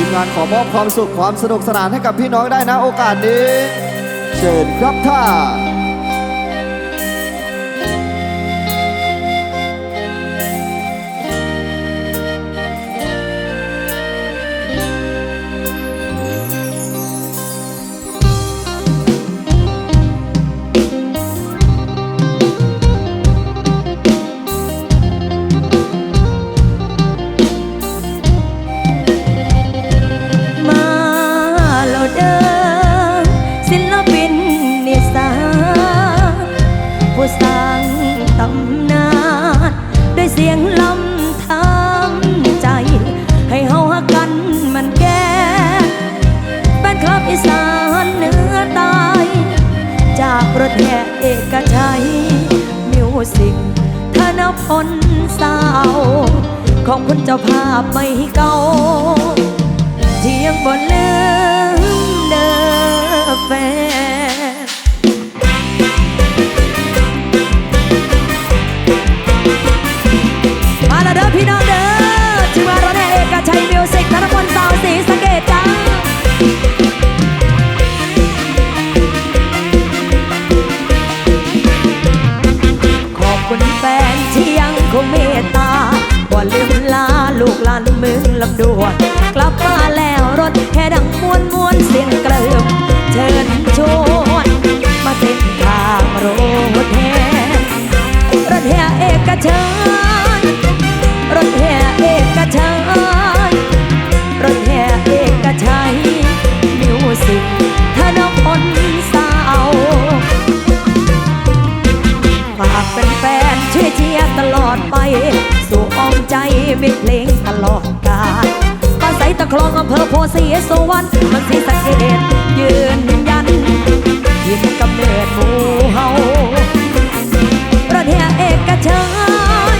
ทีมงานขอมอบความสุขความสนุกสนานให้กับพี่น้องได้นะโอกาสนี้ เชิญครับท่าน กชัยมิวสิกธนพลสาว ของคุณเจ้าภาพไม่เก่าที่ยังบ่ลืม เมืองลำดวนกลับมาแล้วรถแค่ดังมวนมวนเสียงเกลิมเชิญชวนมาเส้นทางรถแห่รถแห่เอกชนรถแห่เอกชนรถแห่เอกชัยมิวสิก เชียร์ตลอดไป สู่อ้อมใจมิเพลงตลอดกาลบ้านใสตะคลองอำเภอโพสีสวรรค์มันสีสะเกดยืนยันยินกำเนิดหมู่เฮาปรถแห่เอกชัย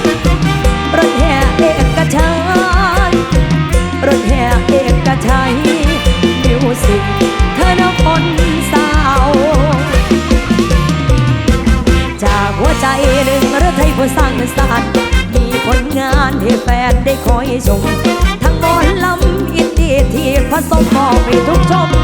รถแห่เอกชัยรถแห่เอกชัยมิวสิกธอนพล หนึ่งระไทยผู้สร้างสรรค์มีผลงานให้แฟนได้คอยชม ทั้งหมอลำอินดีที่ผสมมอบให้ทุกชม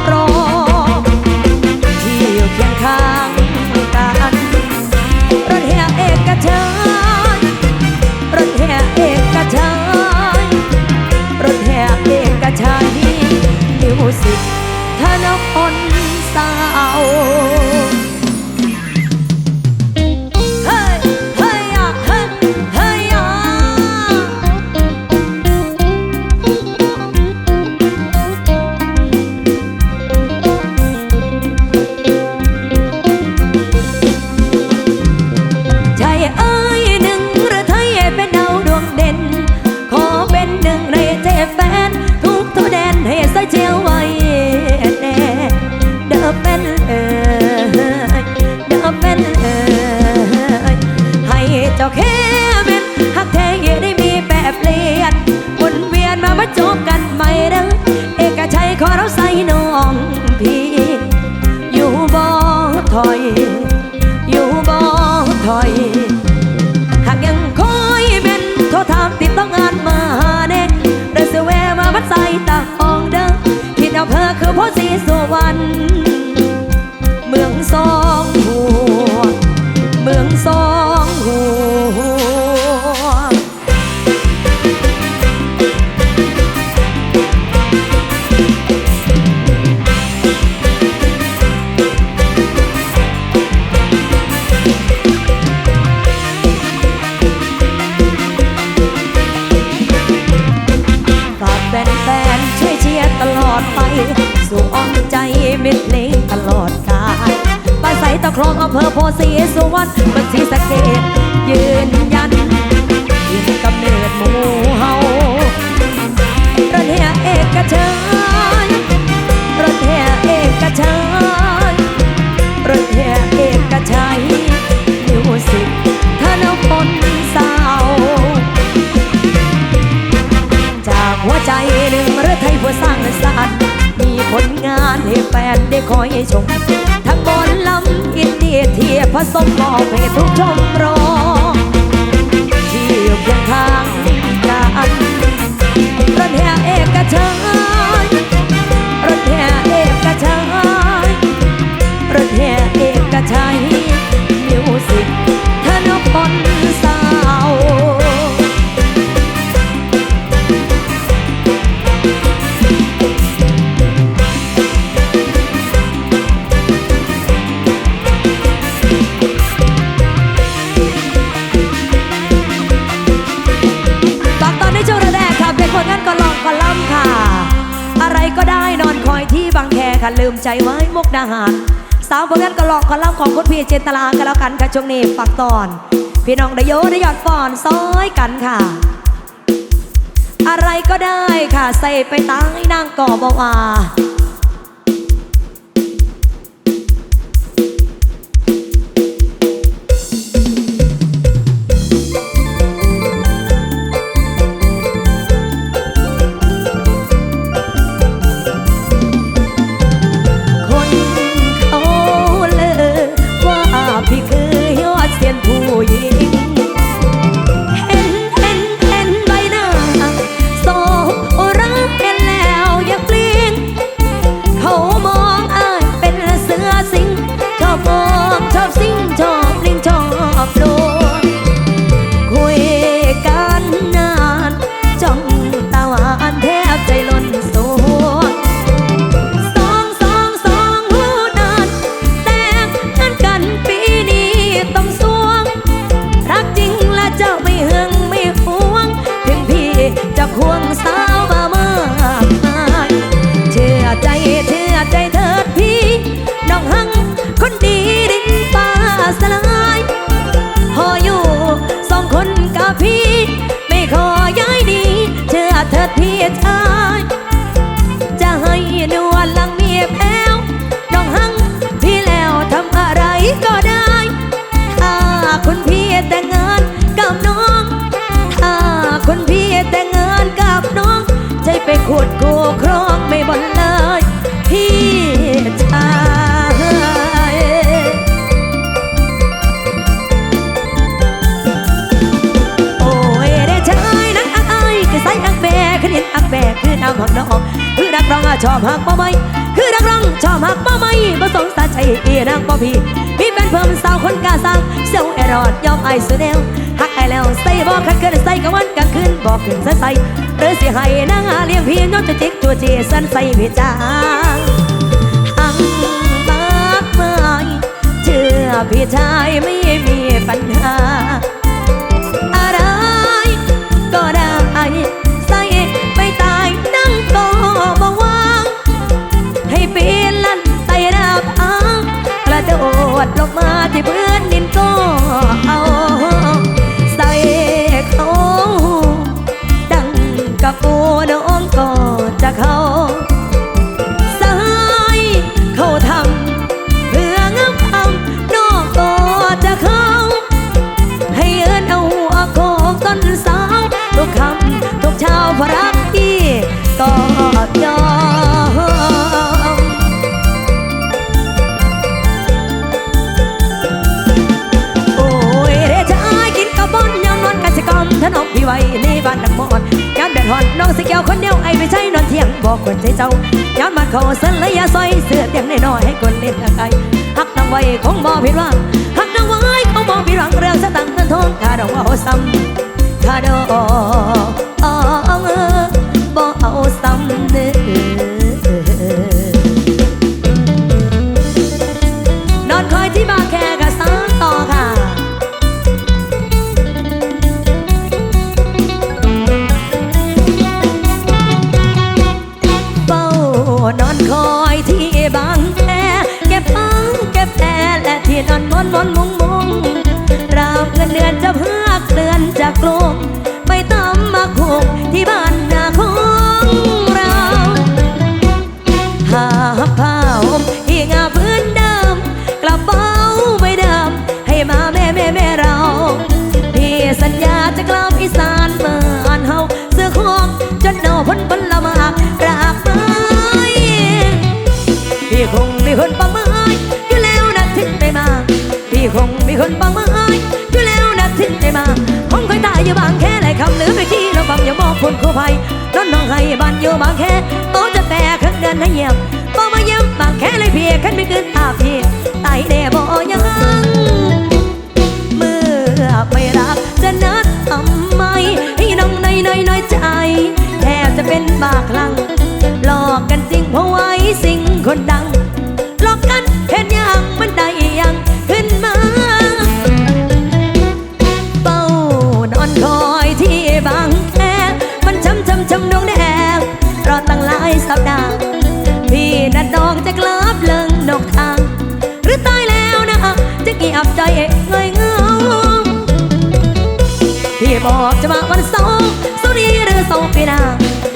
เจ้าค่เครองอำเภอโพสีสุวรรณบันสีสะเกดยืนยันยืนกำเนิดหมูเฮาปรถแห่เอกชัยรถแห่เอกชัยรถแห่เอกชัยมิวสิกธนพลสาว จากหัวใจหนึ่งหรือไทยผู้สร้างสรรค์มีผลงานให้แฟนได้คอยชมทั้งบน ลำอินเดียเทียบผสมมอบให้ทุกชมรอที่อยู่เคียงข้าง สาวประเภทก็หลอกขอลัมน์ของคุณพี่เจนตลากันแล้วกันค่ะช่วงนี้ฝากตอน พี่น้องได้โยได้ยอดฟอนซ้อยกันค่ะ อะไรก็ได้ค่ะใส่ไปตั้งให้นางก่อบว่า ชอบหักบ่ไม่คือนักร้องชอบหักบ่ไม่บ่สงสารใจเอีนางบ่พี่มีแฟนเพิ่มสาวคนกาสร้างเซลไอรอดยอมไอสุดแนวหักไอแล้วใส่บ่คันเกินใส่กะวันกลางคืนบอกขึ้นใส่ใส่หรือสิให้นางหาเลี้ยงพี่ย้อนจะจิกตัวเจสันใส่พี่จางหังมากมายเชื่อพี่ชายไม่มีปัญหา โดดลงมาที่พื้นดินก็เอา เขาเส้นระยยาซอยเสื้อเตียงน้อยให้คนเล่นกับไก่หักนางไว้คงบ่ผิดหวังหักนางไว้คงบ่ผิดหวังเรื่องสตังค์เงินทองคาดอกว่าเอาซ้ำคาดอกบ่เอาซ้ำเด้อนอนคอยที่บาแคกั มีคนประเมินอยู่แล้วนะถึงได้มาคงเคยตายอยู่บางแค่ไหลคำเหลือไปขี้แล้วฟังอย่ามองคนคู่ภัยนอนน้องให้บ้านอยู่บางแค่โตจะแต่ข้างเดินให้เยี่ยมพอมาเยี่ยมบางแค่เลยเพียขันไม่เกินตาพี่ตายแน่บ่ยังเมื่อไม่รักจะนัดทำไมให้น้องในในน้อยใจแทบจะเป็นบ้าคลั่งหลอกกันจริงเพราะไว้สิ่งคนดัง สัปดาห์ พี่นัดน้องจะกลับเลิงนกทาง หรือตายแล้วนะจะเกียบใจเงยเงาพี่บอกจะมาวันสาร์สุนีหรือสาร์ปีหน้า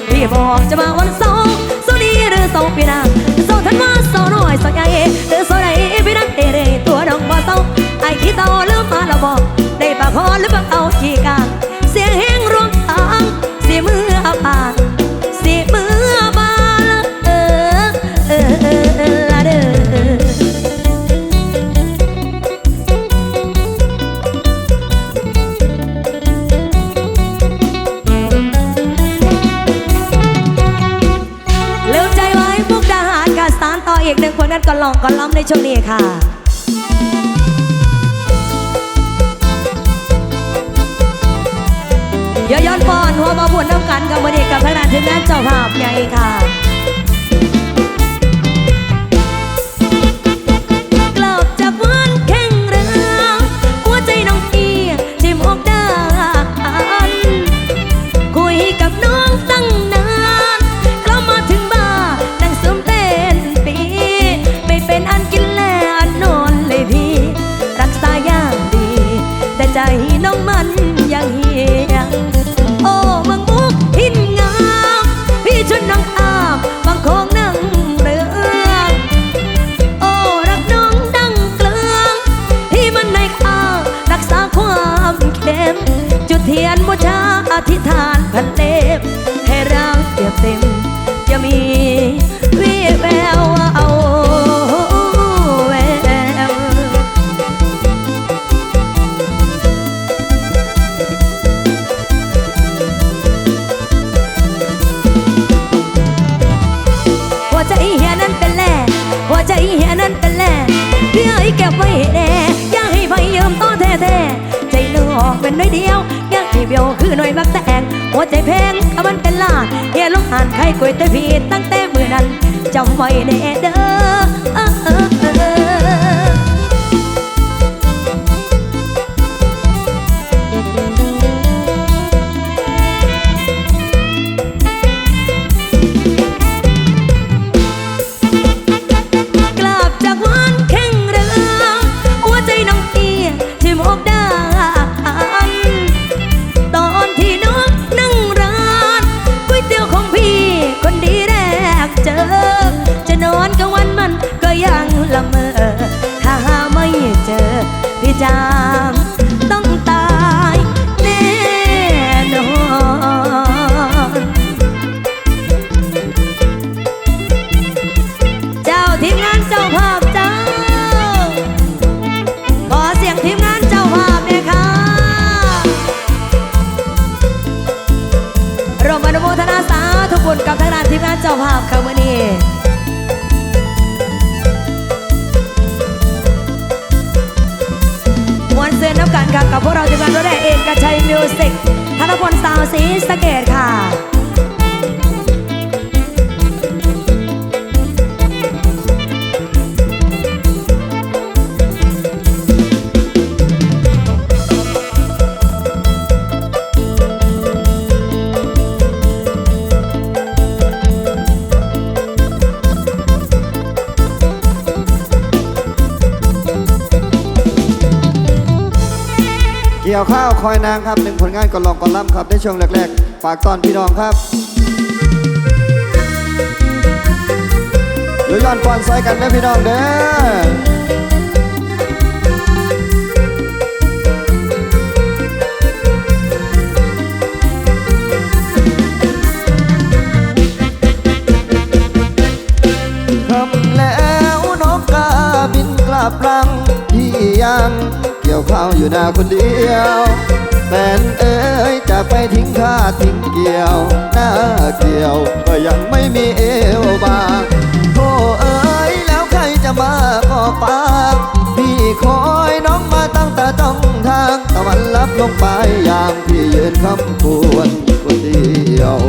พี่บอกจะมาวันสาร์สุนีหรือสาร์ปีหน้าเสาร์ทันมาเสาร์น้อยเสาร์ใหญ่หรือเสาร์ใดพี่นักเอเรตัวน้องบ่เสาร์ไอ้ขี้เต่าลืมมาแล้วบอกได้ปากคอหรือปากเอาขี้กาง ผลงก่อนลองก่อนล้ำในช่วงนี้ค่ะเดี๋ยวย้อนฟอนหัวมาบุญน้ำกันกับวันนี้กับทางด้านทีมงานเจ้าภาพใหญ่ค่ะ นั้นเป็นแหล่พี่เอ้ยเก็บไว้ให้แน่อย่าให้ไฟยืมต่อแท้ๆใจน้องเป็นน้อยเดียว อยากให้เบียวคือหน่อยมักแตงหัวใจแพงเอามันเป็นลาเฮียลงอ่านใครกล้วยแต่พีตั้งแต่มือนั้นจำไว้แน่เด้อ ยวข้าวคอยนางครับหนึ่งผลงานก่อนลองก่อนล่ำครับในช่วงแรกๆฝากตอนพี่น้องครับเดี๋ยวย้อนก่อนซอยกันนะพี่น้องเด้อคำแล้วนกกาบินกลับรังพี่ยัง ยวข้าวอยู่หน้าคนเดียวแฟนเอ๋ยจะไปทิ้งข้าทิ้งเกี่ยว หน้าเกี่ยวก็ยังไม่มีเอวบางโธ่เอ๋ยแล้วใครจะมาก็ปากพี่คอยน้องมาตั้งแต่จ้องทางตะวันลับลงไปยามพี่ยืนคำควรคนเดียว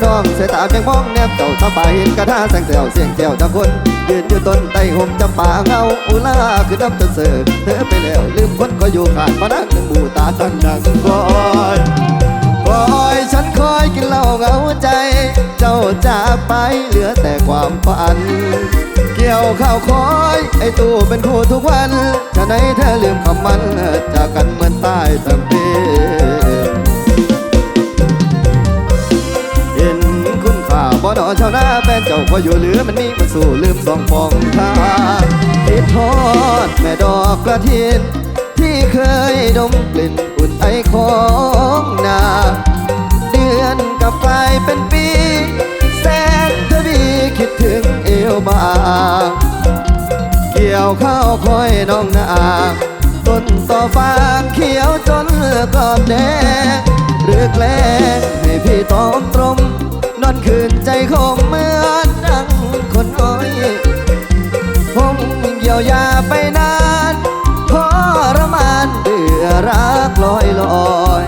เลี้ยวหาดองเสยตาเพียงมองแนบเจ้าตาไปเห็นกระทาแสงเสียวเสียงเจียวจากคน ยืนอยู่ต้นไต้ห่มจำปาเงาอุลาคือน้ำตะเสือเธอไปแล้วลืมคนก็อยู่ขาดมานั่งหนึ่งบูตาตั้งดังกอนคอยฉันคอยกินเหล้าเงาใจ เจ้าจากไปเหลือแต่ความฝัน เกี่ยวข้าวคอยไอตู้เป็นคู่ทุกวันจะไหนเธอลืมคำมันจากกันเหมือนใต้ตำเจ้าพออยู่เหลือมันมีมันสู้ลืมสองฟองทางคิดทอดแม่ดอกกระเทียนที่เคยดมกลิ่นอุ่นไอของนาเดือนกับกลายเป็นปี แสนทวีคิดถึงเอวบา เกี่ยวข้าวคอยน้องนาต้นต่อฟางเขียวจนกรอบแดงหรือแกล้งให้พี่ตอมตรมนอนคืนใจคมเหมือนดังคนอ้อย ผมเยียวยาไปนานทรมานเบื่อรักลอยลอย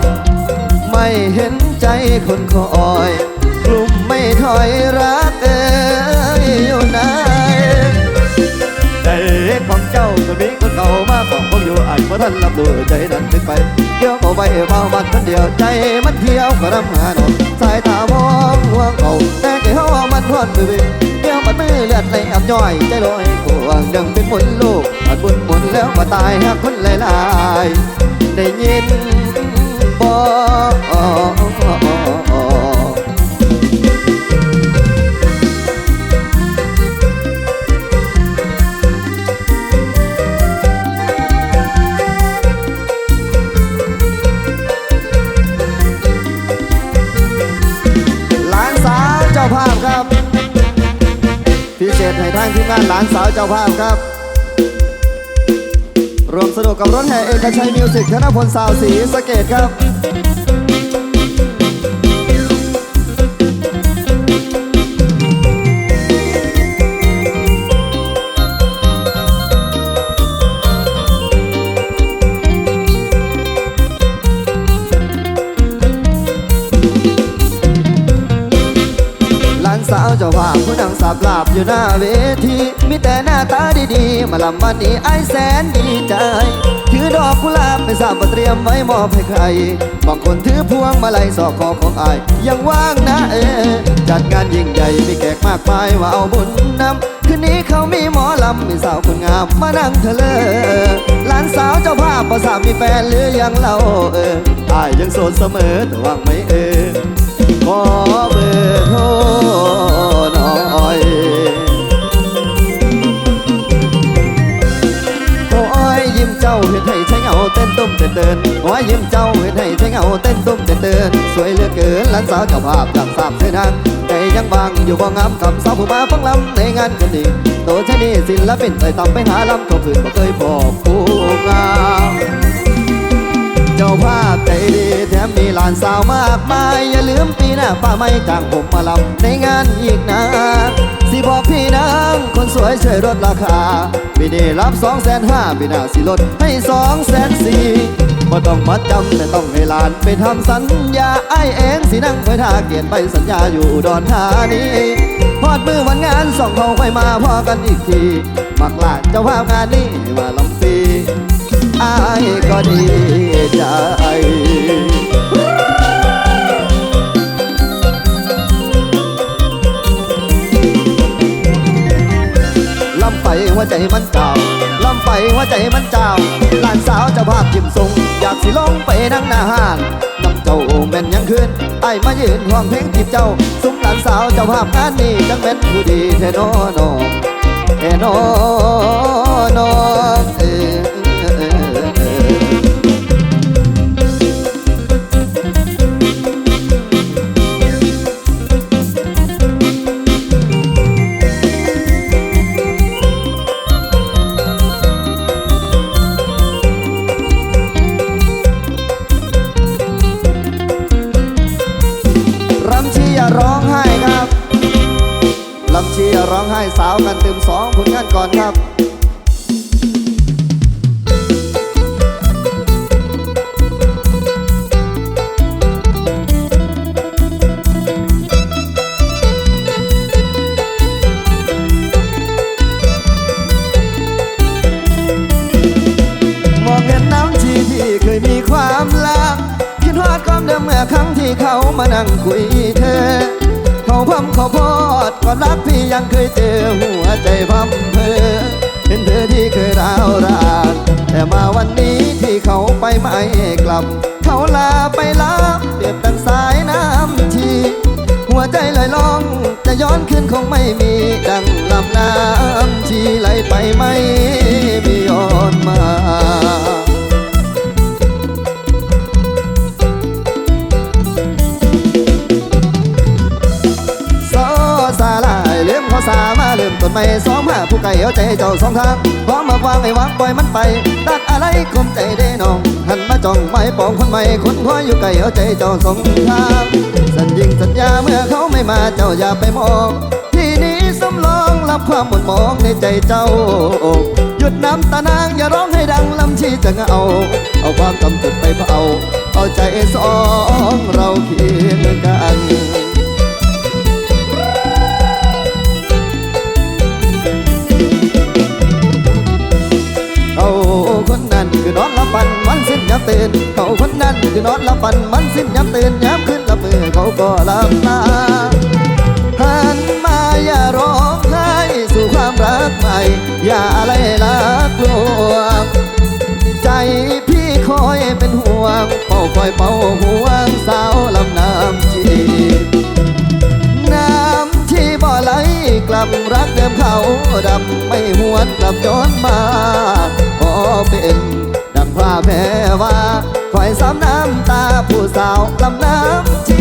ไม่เห็นใจคนคอย กลุ่มไม่ถอยรักเอ้ยอยู่ไหนใจของเจ้าก็มีคนเขามาของผมอยู่อ่านเพราะท่านรับรู้ใจนั้นถึงไปเกี่ยวเอาไว้เมามันคนเดียวใจมันเที่ยวก็รำหาหนอนสายตามองห่วงเขาแต่ใจเขามันทวนไปเองเกี่ยว มือเลือดไหลอับย่อยใจลอยกวงดังเป็นผลลูกอดบุญหมุนแล้วมาตายหากคนหลายๆได้ยินบอกหลานสาวเจ้าภาพครับ พิเศษให้ทางทีมงานหลานสาวเจ้าภาพครับ รวมสนุกกับรถแห่เอกชัยมิวสิกธนพลสาวสีสเกตครับหลานสาวเจ้าภาพ ผู้นั่งสับลาบอยู่หน้าเวทีมีแต่หน้าตาดีๆ มาลำวันนี้ไอ้แสนดีใจ ถือดอกกุหลาบไม่ทราบว่าเตรียมไว้มอบให้ใคร บางคนถือพวงมาลัยสอกคอของไอยังว่างนะเอ จัดงานยิ่งใหญ่มีแขกมากมายว่าเอาบุญนำคืนนี้เขามีหมอลำมีสาวคนงามมานั่งเถลอหลานสาวเจ้าภาพประสามีแฟนหรือยังเล่าเอออยังโสดเสมอแต่ว่างไหมเออขอเบอร์โทร เจ้าเห็นให้ใช้เงาเต้นตุ้มเต้นเดินโอ้ยยิ้มเจ้าเห็นให้ใช้เงาเต้นตุ้มเต้นเดินสวยเหลือเกินหลานสาวเจ้าภาพจากสามเส้นางแต่ยังบางอยู่บ่งามกับสาวผู้มาฟังลำในงานกันดีโตใช่นี่ศิลปินไปต่ำไปหาลำเขาคืนบ่เคยพอผู้งามเจ้าภาพใจดีแถมมีหลานสาวมากมายอย่าลืมปีหน้าป้าไม่จ้างผมมาลำในงานอีกนะ สิบอกพี่นางคนสวยช่วยลดราคาปีนี้รับสองแสนห้าปีหน้าสิลดให้สองแสนสี่บ่ต้องมาจำแต่ต้องให้หลานไปทำสัญญาไอ้เองสินั่งคอยท่าเกียนไปสัญญาอยู่ดอนธานีพอดมือวันงานส่องเขาค่อยมาพอกันอีกที มักลาเจ้าภาพงานนี้มาลำปีอายก็ดีใจ ไปหัวใจมันเจ้าลำไปหัวใจมันเจ้าหลานสาวเจ้าภาพยิ้มทรงอยากสิลงไปนั่งหน้าห้านน้ำเจ้าแม่นยังคืนไอ้มายืนห้องเพลงจีบเจ้าซุ้มหลานสาวเจ้าภาพงานนี้จังเป็นผู้ดีแท้นอนอแท้นอนอเออเออเออาวกันเติมสองผลงานก่อนครับ หัวใจพัมเพอเห็นเธอที่เคยร้าวรานแต่มาวันนี้ที่เขาไปไม่กลับ เขาลาไปลับเปรียบดังสายน้ำทีหัวใจลอยล่องจะย้อนคืนคงไม่มีดังลำน้ำทีไหลไปไม่ นใหม่สองมาผู้ไก่เอาใจเจ้าสองทางพร้อมมาวางให้วางปล่อยมันไปตัดอะไรคมใจได้น้องหันมาจ้องไม่ปองคนใหม่คนคอยอยู่ไก่เอาใจเจ้าสองทางสัญญิงสัญญาเมื่อเขาไม่มาเจ้าอย่าไปมองที่นี้สำรองรับความหม่นหมองในใจเจ้าหยุดน้ำตานางอย่าร้องให้ดังลำชีจะเงาเอาความกำจุดไปเผาเอาใจสองเราเคียงกัน ยับตื่นเขาคนนั้นคือนอนละปันมันสิ้นยับตื่นยับขึ้นละมือเขาก็ลับตาหันมาอย่าร้องไห้สู่ความรักใหม่ อย่าอะไรลักลวงใจพี่คอยเป็นห่วงเป่าคอยเป่าห่วงสาวลำน้ำจีน้ำที่บ่อไหลกลับรักเดิมเขาดำไม่หวนกลับย้อนมาขอเป็น ฝ่าแม่ว่าคอยซ้ำน้ำตาผู้สาวลำน้ำที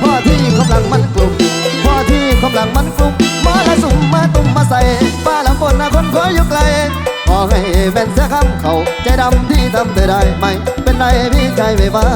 พ่อที่กำลังมันกลุ่มพ่อที่กำลังมันกลุ่มมาละสุ่มมาตุ่มมาใส่ป้าลำบนนะคนคอยอยู่ไกลขอให้เป็นเสื้อคำเขาใจดำที่ทำเธอได้ไหมเป็นไรพี่ใจไม่ว่า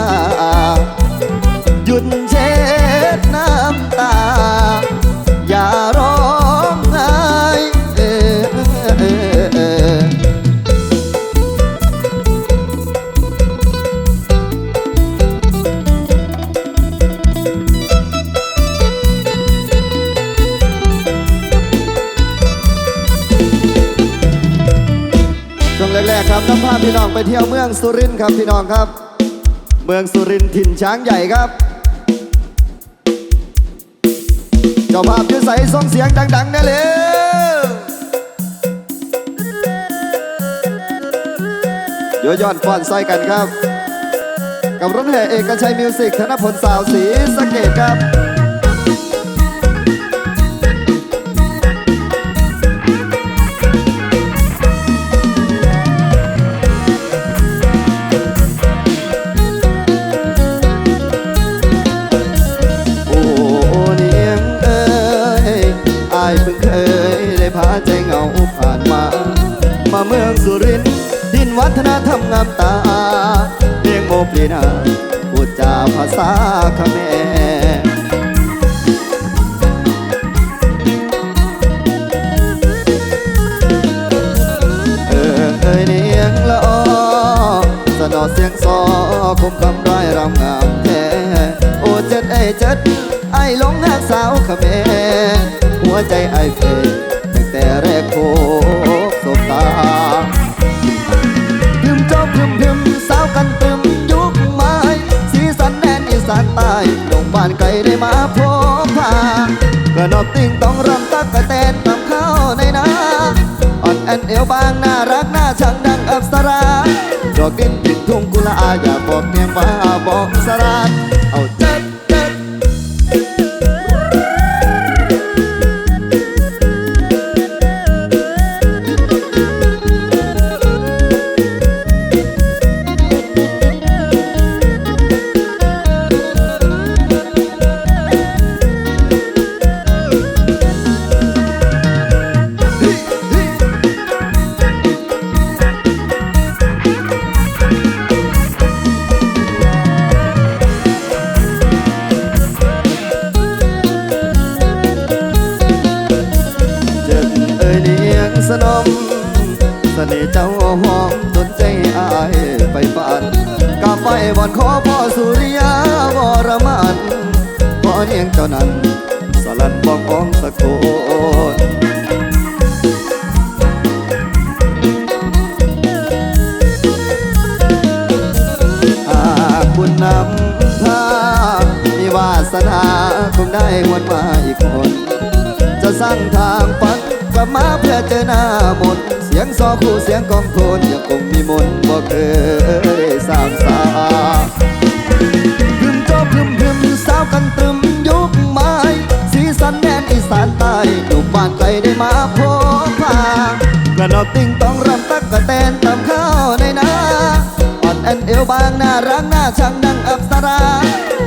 พี่น้องไปเที่ยวเมืองสุรินทร์ครับพี่น้องครับ เมืองสุรินทร์ถิ่นช้างใหญ่ครับ เจ้าภาพยืใส่ส่งเสียงดังๆได้เลยโยย้อนฟอนใส่กันครับ กับรถแห่เอกชัยมิวสิกธนพลสาวสีสเกตครับ นธรรมงามตาเพียงโมปลีนาพูดจาภาษาเมเออเอ้ยเนียงละออสนอเสียงซอคมคำร้ายรำงามแท้โอ้เจ็ดไอ้เจ็ดไอ้หลงหักสาวเมหัวใจไอ้เฟ เอวบางน่ารักน่าชังดังอับสราดอกดินติดทุ่งกุลาอยากบอกเมียงว่าบอกสราด สร้างทางฝันกลับมาเพื่อเจอหน้ามนเสียงซอคู่เสียงกองโทนยังคงมีมนต์บ่เคยสร้างสาพึมจบพึมพึมสาวกันตรึมยุคไม้สีสันแดนอีสานใต้หนุ่มบ้านไกลได้มาพบพากระนอบติ้งต้องรำตักกะแตนตำข้าวในนาอ่อนแอนเอวบางน่ารักน่าชังดังอัปสรา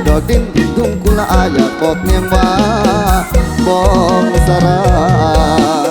ดอกดินถิ่นทุ่ง อยากบอกเมียงว่าบอกสรา